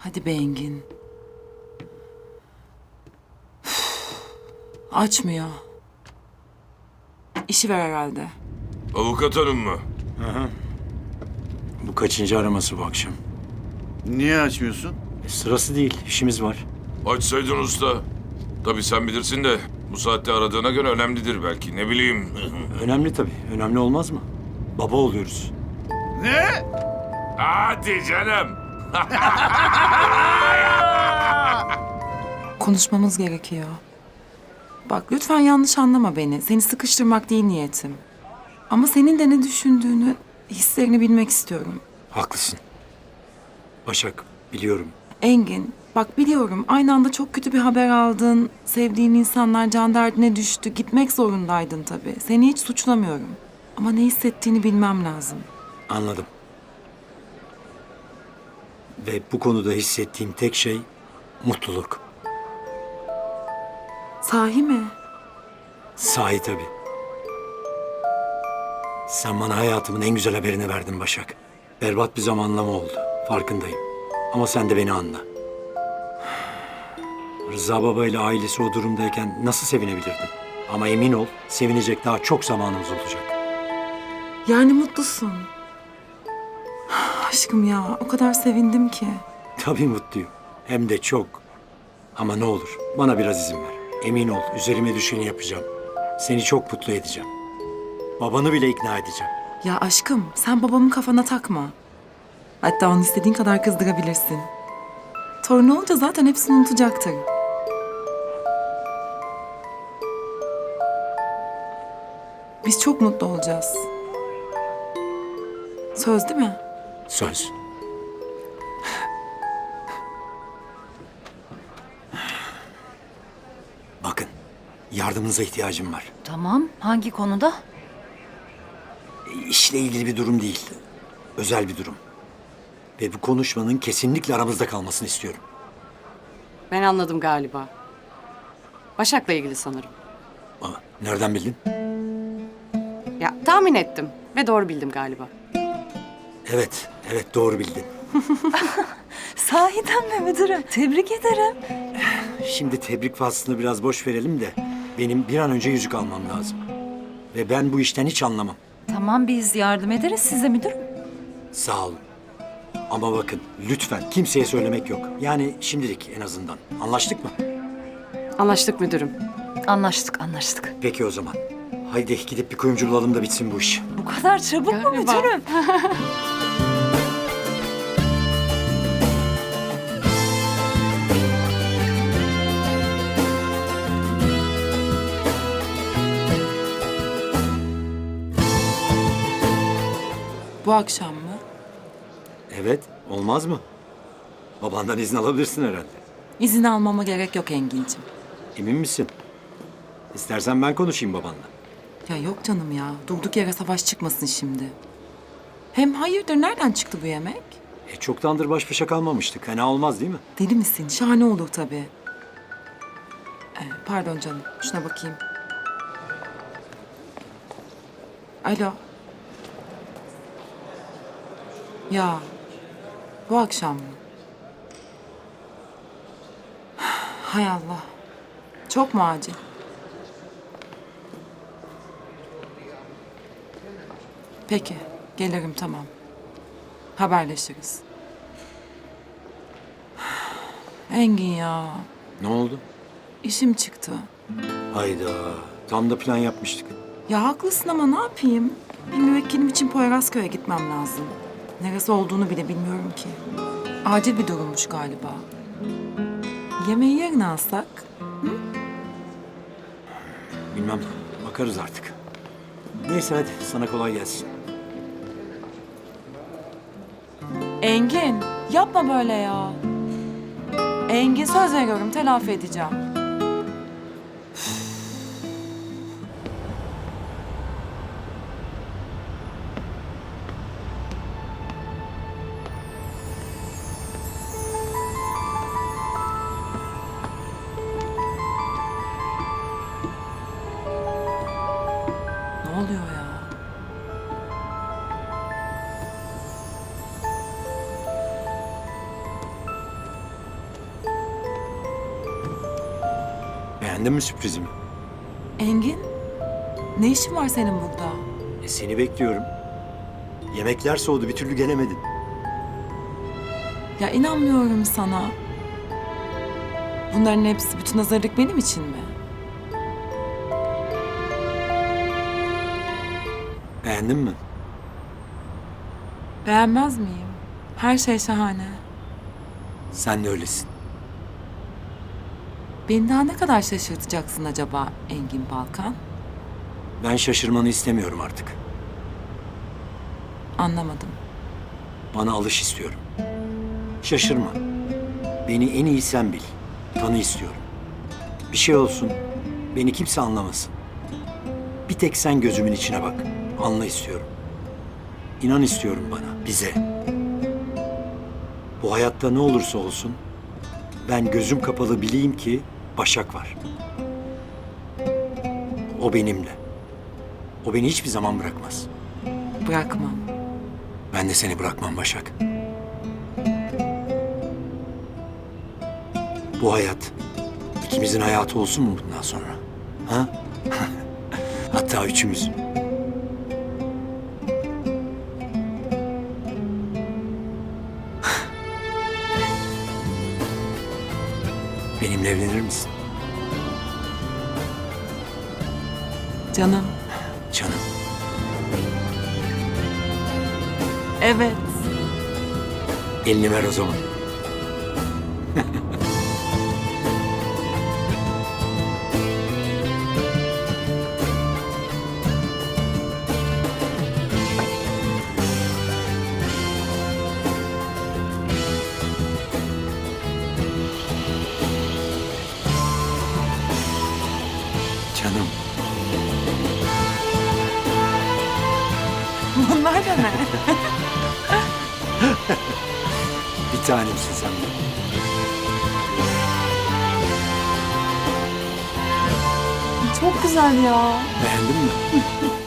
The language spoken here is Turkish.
Hadi be Engin. Üf, Açmıyor. İşi ver herhalde. Avukat hanım mı? Bu kaçıncı araması bu akşam? Niye açmıyorsun? E, sırası değil, işimiz var. Açsaydın usta. Tabii sen bilirsin de bu saatte aradığına göre önemlidir belki. Ne bileyim. Önemli tabii, önemli olmaz mı? Baba oluyoruz. Ne? Hadi canım. Konuşmamız gerekiyor. Bak lütfen yanlış anlama beni. Seni sıkıştırmak değil niyetim. Ama senin de ne düşündüğünü, hislerini bilmek istiyorum. Haklısın. Başak, biliyorum. Engin, bak biliyorum aynı anda çok kötü bir haber aldın. Sevdiğin insanlar can derdine düştü. Gitmek zorundaydın tabii. Seni hiç suçlamıyorum. Ama ne hissettiğini bilmem lazım. Anladım. Ve bu konuda hissettiğim tek şey mutluluk. Sahi mi? Sahi tabii. Sen bana hayatımın en güzel haberini verdin Başak. Berbat bir zamanlama oldu. Farkındayım. Ama sen de beni anla. Rıza Baba ile ailesi o durumdayken nasıl sevinebilirdim? Ama emin ol, sevinecek daha çok zamanımız olacak. Yani mutlusun. Aşkım ya o kadar sevindim ki. Tabii mutluyum. Hem de çok. Ama ne olur bana biraz izin ver. Emin ol üzerime düşeni yapacağım. Seni çok mutlu edeceğim. Babanı bile ikna edeceğim. Ya aşkım sen babamın kafana takma. Hatta onu istediğin kadar kızdırabilirsin. Torunu olunca zaten hepsini unutacaktır. Biz çok mutlu olacağız. Söz değil mi? Söz. Bakın, yardımınıza ihtiyacım var. Tamam. Hangi konuda? İşle ilgili bir durum değil. Özel bir durum. Ve bu konuşmanın kesinlikle aramızda kalmasını istiyorum. Ben anladım galiba. Başak'la ilgili sanırım. Aa, nereden bildin? Ya tahmin ettim ve doğru bildim galiba. Evet, evet doğru bildin. Sahiden mi müdürüm? Tebrik ederim. Şimdi tebrik faslını biraz boş verelim de benim bir an önce yüzük almam lazım. Ve ben bu işten hiç anlamam. Tamam biz yardım ederiz size müdürüm. Sağ olun. Ama bakın lütfen kimseye söylemek yok. Yani şimdilik en azından. Anlaştık mı? Anlaştık müdürüm. Anlaştık anlaştık. Peki o zaman. Haydi gidip bir kuyumcu bulalım da bitsin bu iş. Bu kadar çabuk mu Galiba. müdürüm? Bu akşam mı? Evet, olmaz mı? Babandan izin alabilirsin herhalde. İzin almama gerek yok Engin'cim. Emin misin? İstersen ben konuşayım babanla. Ya yok canım ya. Durduk yere savaş çıkmasın şimdi. Hem hayırdır nereden çıktı bu yemek? E çoktandır baş başa kalmamıştık. Fena olmaz değil mi? Deli misin? Şahane olur tabii. Ee, pardon canım. Şuna bakayım. Alo. Ya. Bu akşam mı? Hay Allah. Çok mu acil? Peki. Gelirim tamam. Haberleşiriz. Engin ya. Ne oldu? işim çıktı. Hayda. Tam da plan yapmıştık. Ya haklısın ama ne yapayım? Bir müvekkilim için Poyrazköy'e gitmem lazım. Neresi olduğunu bile bilmiyorum ki. Acil bir durummuş galiba. Yemeği yarın alsak? Bilmem. Bakarız artık. Neyse hadi sana kolay gelsin. Engin, yapma böyle ya. Engin söz veriyorum telafi edeceğim. Beğendin mi sürprizimi? Engin, ne işin var senin burada? E, seni bekliyorum. Yemekler soğudu bir türlü gelemedin. Ya inanmıyorum sana. Bunların hepsi bütün hazırlık benim için mi? Beğendin mi? Beğenmez miyim? Her şey şahane. Sen de öylesin. Beni daha ne kadar şaşırtacaksın acaba Engin Balkan? Ben şaşırmanı istemiyorum artık. Anlamadım. Bana alış istiyorum. Şaşırma. Beni en iyi sen bil. Tanı istiyorum. Bir şey olsun. Beni kimse anlamasın. Bir tek sen gözümün içine bak. Anla istiyorum. İnan istiyorum bana, bize. Bu hayatta ne olursa olsun ben gözüm kapalı bileyim ki Başak var. O benimle. O beni hiçbir zaman bırakmaz. Bırakmam. Ben de seni bırakmam Başak. Bu hayat ikimizin hayatı olsun mu bundan sonra? Ha? Hatta üçümüz. Benimle evlenir misin? Canım. Canım. Evet. Elini ver o zaman. Canım. Bunlar da ne? Bir tanemsin sen de. Çok güzel ya. Beğendin mi?